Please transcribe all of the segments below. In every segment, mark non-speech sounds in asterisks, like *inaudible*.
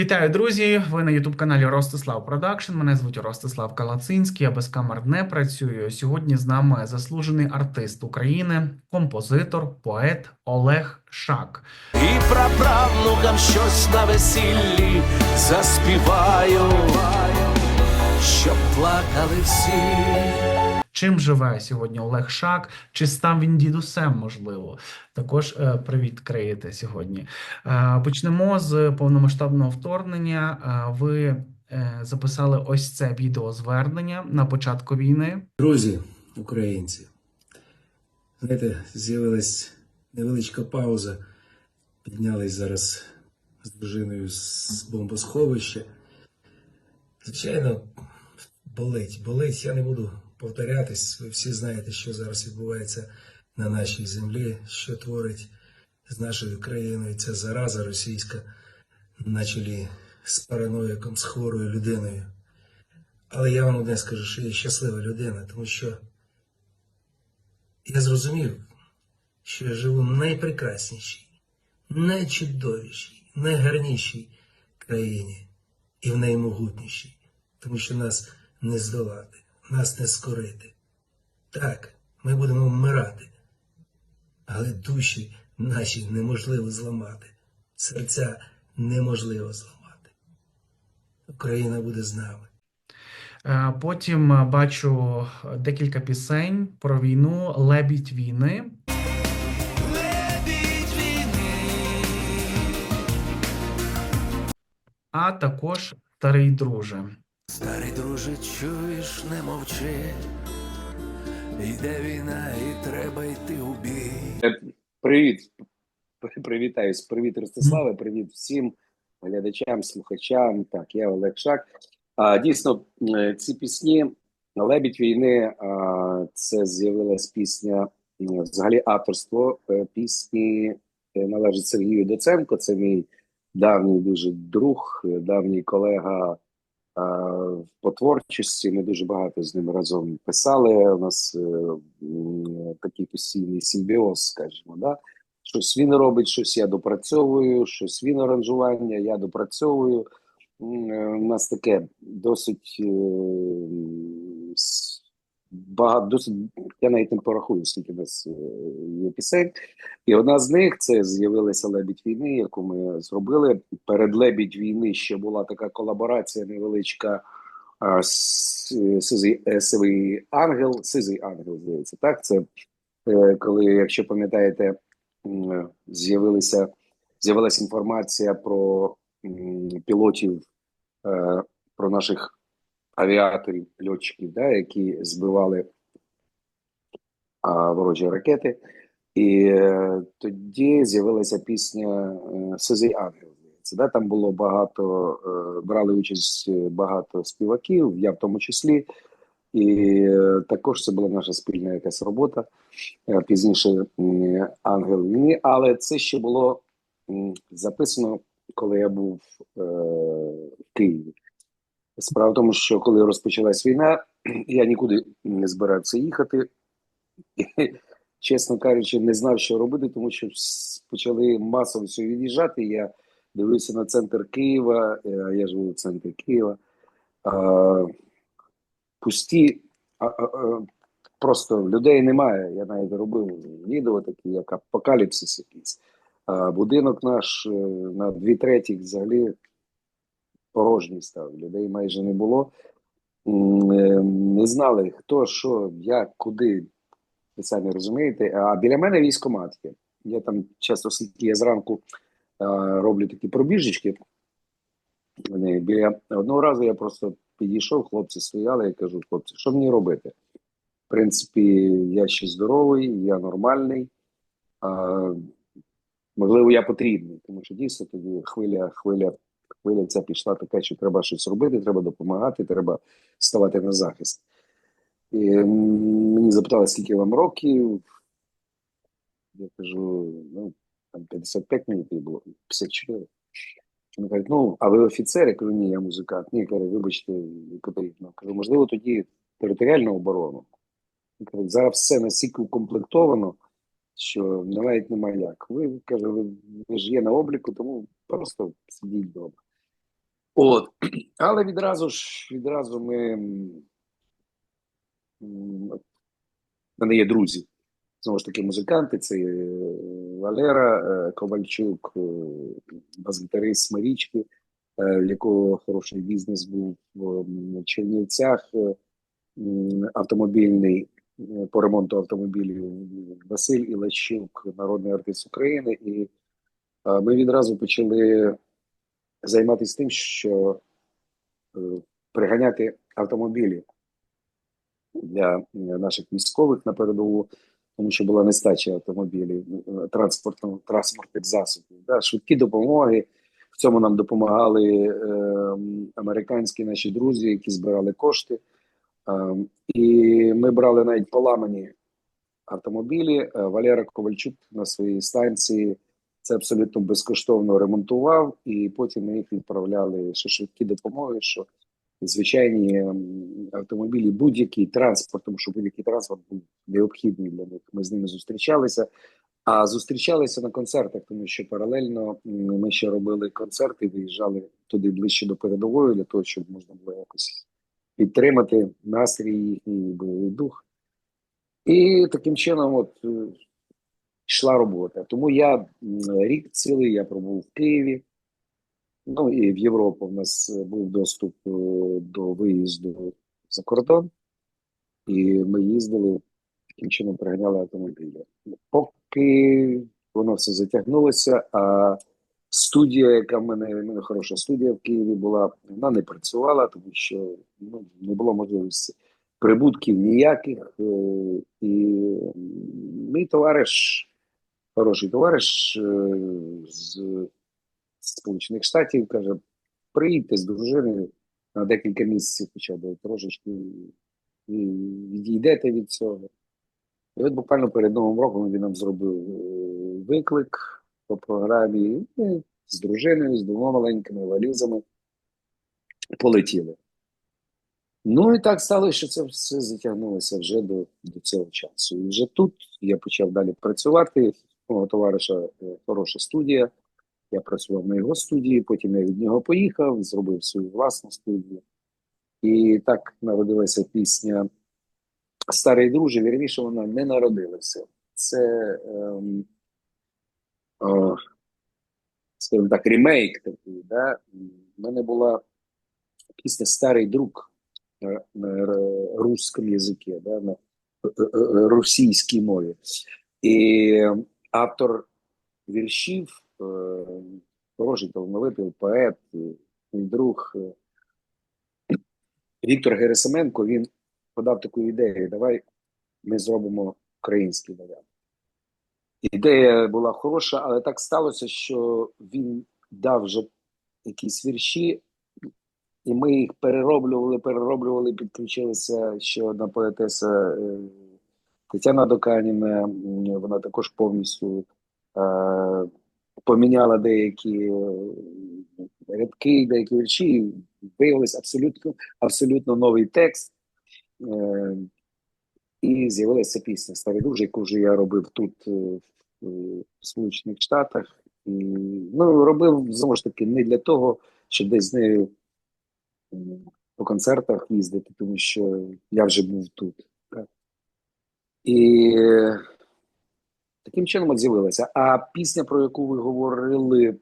Вітаю, друзі! Ви на youtube каналі Ростислав Продакшн. Мене звуть Ростислав Калацинський. Я без камер не працюю. Сьогодні з нами заслужений артист України, композитор, поет Олег Шак. І праправнукам щось на весіллі заспіваю, щоб плакали всі. Чим живе сьогодні Олег Шак? Чи став він дідусем, можливо? Також е, привіт криєте сьогодні. Е, почнемо з повномасштабного вторгнення. Е, ви записали ось це відеозвернення на початку війни. Друзі, українці, знаєте, з'явилась невеличка пауза. Піднялись зараз з дружиною з бомбосховища. Звичайно, болить, болить. Я не буду повторятись. Ви всі знаєте, що зараз відбувається на нашій землі, що творить з нашою країною ця зараза російська на чолі з параноїком, з хворою людиною. Але я вам одне скажу, що я щаслива людина, тому що я зрозумів, що я живу в найпрекраснішій, найчудовішій, найгарнішій країні і в наймогутнішій, тому що нас не здолати, нас не скорити. Так, ми будемо вмирати, але душі наші неможливо зламати, серця неможливо зламати. Україна буде з нами. Е, Потім е, бачу декілька пісень про війну, лебідь війни. Лебідь війни. а також старий друже. Старий друже, чуєш, не мовчи. Йде війна, і треба йти у бій. Привіт, привітаюсь. Привіт, Ростиславе, привіт всім глядачам, слухачам. Так, я Олег Шак. А, дійсно, е, ці пісні Лебідь війни. А, це з'явилась пісня, взагалі авторство е, пісні е, належить Сергію Доценко. Це мій давній дуже друг, е, давній колега по творчості. Ми дуже багато з ним разом писали. У нас е, такий постійний симбіоз, скажімо, да. Щось він робить, щось я допрацьовую, щось він аранжування, я допрацьовую. Е, У нас таке досить е, багато, досить, я навіть не порахую, скільки нас е, є пісень. І одна з них це з'явилася Лебідь війни, яку ми зробили. Перед Лебідь війни ще була така колаборація невеличка. е, Сизий, е, Сивий ангел, Сизий ангел, здається, так. Це коли, якщо пам'ятаєте, м, з'явилися з'явилася інформація про пілотів, про наших авіаторів, льотчиків, да, які збивали а, ворожі ракети. І е, тоді з'явилася пісня е, Сизий ангел. здається, Да? Там було багато, е, брали участь е, багато співаків, я в тому числі. І е, також це була наша спільна якась робота. Пізніше ангел війни, але це ще було записано, коли я був е, в Києві. Справа в тому, що коли розпочалась війна, *clears throat* я нікуди не збирався їхати. *laughs* Чесно кажучи, не знав, що робити, тому що почали масово все від'їжджати. Я дивився на центр Києва, е, я живу в центрі Києва. Пусті, просто людей немає. Я навіть робив відео такі, як апокаліпсис якийсь. Будинок наш е, на дві треті взагалі порожній став. Людей майже не було. Е, Не знали, хто, що, як, куди. Ви самі розумієте. А біля мене військкомат є. Я там часто, я зранку роблю такі пробіжечки. Біля одного разу я просто підійшов, хлопці стояли і кажу: хлопці, що мені робити? В принципі, я ще здоровий, я нормальний. А, можливо, я потрібний, тому що дійсно тоді хвиля, хвиля, хвиля ця пішла така, що треба щось робити, треба допомагати, треба ставати на захист. І мені запитали, скільки вам років. Я кажу, ну, там 55 мені було, 54. Вони кажуть, ну, а ви офіцер? Я кажу, ні, я музикант. Ні, кажу, вибачте, потрібно. Кажу, можливо, тоді територіальну оборону. Каже, зараз все настільки укомплектовано, що навіть немає як. Ви каже, ви ж є на обліку, тому просто сидіть вдома. От. *clears throat* Але відразу ж, відразу ми. мене є друзі. Знову ж таки, музиканти, це е, Валера е, Ковальчук, е, бас-гітарист Марічки, якого хороший бізнес був в Чернівцях, автомобільний по ремонту автомобілів Василь Ілащук, народний артист України. І ми відразу почали займатися тим, що е, приганяти автомобілі для е, наших військових на передову, тому що була нестача автомобілів, е, транспортно, транспортних засобів, да, швидкі допомоги. В цьому нам допомагали е, американські наші друзі, які збирали кошти. Е, і ми брали навіть поламані автомобілі. Валера Ковальчук на своїй станції це абсолютно безкоштовно ремонтував, і потім ми їх відправляли що швидкі допомоги, що звичайні автомобілі, будь-який транспорт, тому що будь-який транспорт був необхідний для них. Ми з ними зустрічалися. А зустрічалися на концертах, тому що паралельно ми ще робили концерти, виїжджали туди ближче до передової, для того, щоб можна було якось підтримати настрій їхній бойовий дух. І таким чином, от йшла робота. Тому я рік цілий я пробув в Києві. Ну і в Європу в нас е, був доступ е, до виїзду за кордон, і ми їздили таким чином приганяли автомобілі. Поки воно все затягнулося, а студія, яка в мене, в мене хороша студія в Києві була, вона не працювала, тому що ну, не було можливості прибутків ніяких. е, І мій товариш, хороший товариш е, з Сполучених Штатів каже: приїдьте з дружиною на декілька місяців, хоча б трошечки відійдете від цього. І от буквально перед Новим роком він нам зробив е, виклик по програмі. і з дружиною, з двома маленькими валізами полетіли. Ну і так сталося, що це все затягнулося вже до, до цього часу. І вже тут я почав далі працювати. Мого товариша е, хороша студія. Я працював на його студії, потім я від нього поїхав, зробив свою власну студію. І так народилася пісня Старий друже, вірніше, вона не народилася. Це, ем, о, скажімо так, ремейк такий. Да? У мене була пісня Старий друг на, на русском язикі, да? на е, е, е, російській мові. І автор віршів, е, хороший талановитий поет, е, мій друг е, Віктор Герасименко, він подав таку ідею: давай ми зробимо український варіант. Ідея була хороша, але так сталося, що він дав вже якісь вірші, і ми їх перероблювали, перероблювали, підключилася ще одна поетеса Тетяна Доканіна. Вона також повністю е, поміняла деякі е, рядки, деякі вірші. і Виявився абсолютно, абсолютно новий текст. Е, і з'явилася пісня Старий друже, яку вже я робив тут, е, в е, в Сполучених Штатах. І, ну, робив знову ж таки не для того, щоб десь з нею по концертах їздити, тому що я вже був тут. І таким чином от з'явилася. А пісня, про яку ви говорили,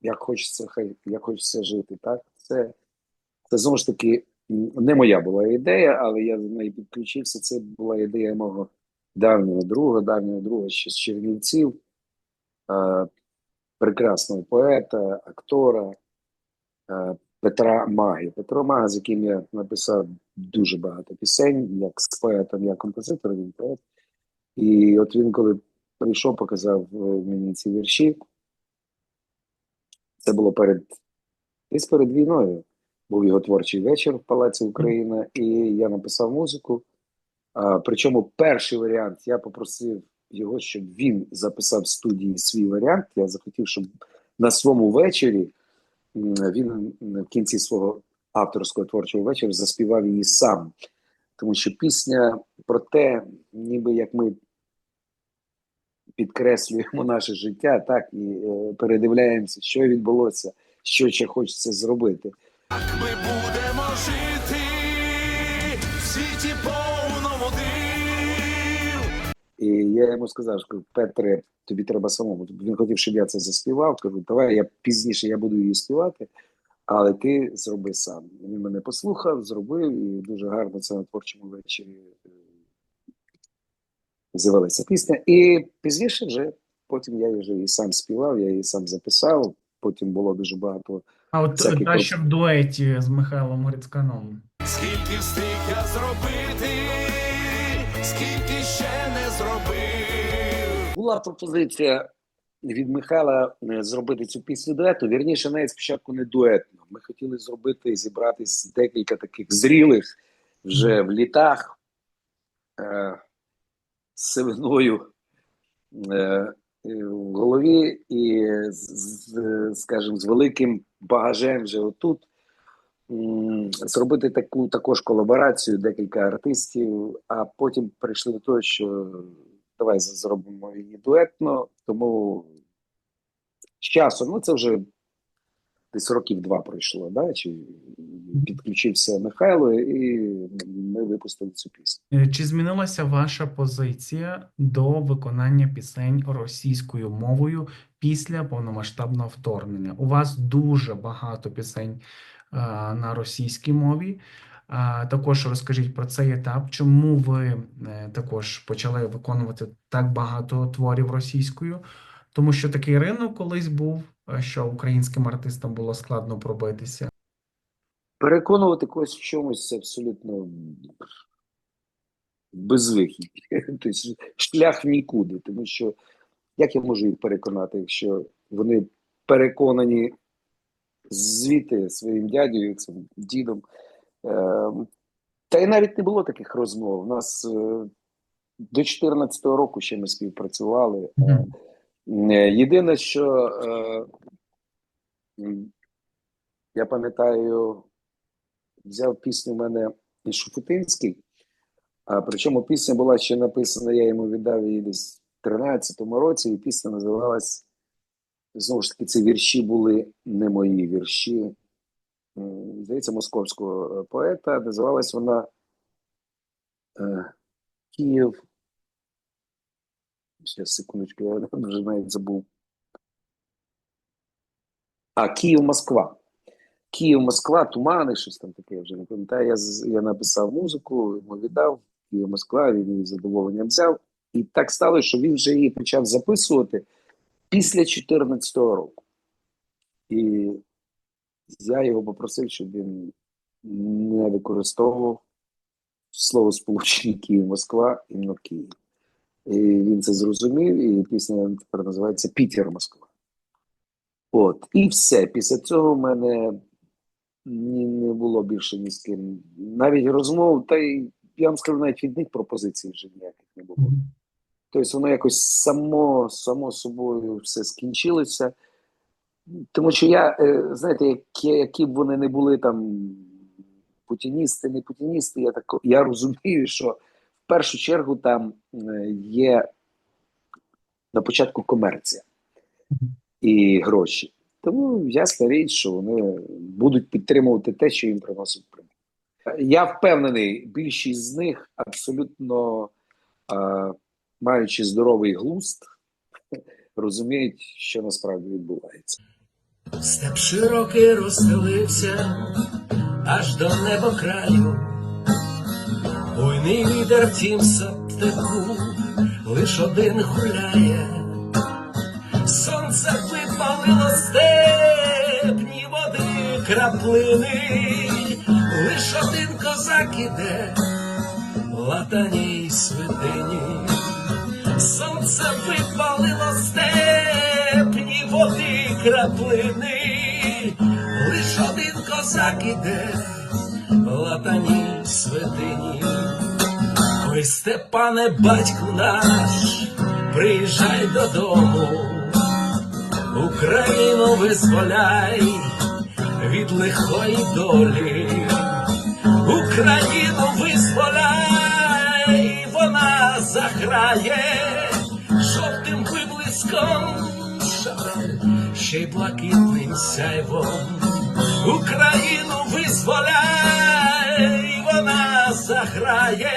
як хочеться, хай як хочеться жити, так? Це, це знову ж таки не моя була ідея, але я до неї підключився. Це була ідея мого давнього друга, давнього друга ще з Чернівців, е, прекрасного поета, актора е, Петра Маги. Петро Мага, з яким я написав дуже багато пісень, як з поетом, як композитором, він поет. І от він, коли прийшов, показав е, мені ці вірші. Це було перед десь перед війною. Був його творчий вечір в Палаці Україна, і я написав музику. А, причому перший варіант я попросив його, щоб він записав в студії свій варіант. Я захотів, щоб на своєму вечорі він в кінці свого авторського творчого вечора заспівав її сам. Тому що пісня про те, ніби як ми підкреслюємо наше життя, так і е, передивляємося, що відбулося що ще хочеться зробити. Ми будемо жити в світі повному див. І я йому сказав, що Петре, тобі треба самому. Він хотів, щоб я це заспівав. Кажу, давай я пізніше я буду її співати, але ти зроби сам. Він мене послухав, зробив, і дуже гарно це на творчому вечорі е, з'явилася пісня. І пізніше вже потім я вже і сам співав, я її сам записав. Потім було дуже багато. А от та, що в дуеті з Михайлом Грицьканом. Скільки встиг я зробити, скільки ще не зробив. Була пропозиція від Михайла е, зробити цю пісню дуету. Вірніше, навіть спочатку не дуетно. Ми хотіли зробити зібратись декілька таких зрілих вже в літах е, з сивиною е, в голові і, з, скажімо, з великим багажем вже отут. Зробити таку також колаборацію, декілька артистів, а потім прийшли до того, що давай зробимо її дуетно, тому з часом, ну це вже десь років два пройшло, да? чи підключився Михайло, і ми випустили цю пісню. Е, Чи змінилася ваша позиція до виконання пісень російською мовою після повномасштабного вторгнення? У вас дуже багато пісень е, на російській мові. Також розкажіть про цей етап, чому ви е, також почали виконувати так багато творів російською? Тому що такий ринок колись був, що українським артистам було складно пробитися. Переконувати когось в чомусь абсолютно безвихідь. *laughs* Тобто шлях нікуди, тому що як я можу їх переконати, якщо вони переконані звідти своїм дядею, цим дідом. Е, Та й навіть не було таких розмов. У нас е, до 2014 року ще ми співпрацювали. Е, Єдине, що е, я пам'ятаю, взяв пісню в мене Шуфутинський, а причому пісня була ще написана, я йому віддав її десь в 13-му році, і пісня називалась знову ж таки, ці вірші були не мої вірші. Здається, московського е, поета. Називалась вона е, Київ. Ще секундочку, я вже навіть забув. А, Київ-Москва. Київ-Москва, тумани, щось там таке, я вже не пам'ятаю. Я, я написав музику, йому віддав. Київ-Москва, він її задоволенням взяв. І так сталося, що він вже її почав записувати після 2014 року. І я його попросив, щоб він не використовував слово сполучення Київ-Москва іменно Київ. І він це зрозумів, і пісня тепер називається Пітер Москва. От, і все. Після цього в мене ні, не було більше ні з ким. Навіть розмов, та й я вам скажу, навіть від них пропозицій вже ніяких не було. Тобто воно якось само, само собою все скінчилося. Тому що я, е, знаєте, які, які б вони не були там путіністи, не путіністи, я, так, я розумію, що в першу чергу там е, є на початку комерція і гроші. Тому ясна річ, що вони будуть підтримувати те, що їм приносить прибуток. Я впевнений, більшість з них абсолютно е, маючи здоровий глузд, *laughs* розуміють, що насправді відбувається. Степ широкий розстелився аж до неба краю. Буйний вітер в тім саптику лиш один гуляє. Сонце випалило степні води краплини, лиш один козак іде, латаній святині. Сонце випалило води краплини, лиш один козак іде, латані святині. Ой, Степане, батьку наш, приїжджай додому, Україну визволяй від лихої долі, Україну визволяй, вона заграє жовтим виблиском, ще блакитним сяйвом. Україну визволяй, вона заграє,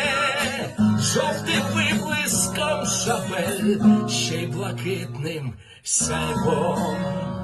жовтим виблиском шапель, ще й блакитним сяйвом.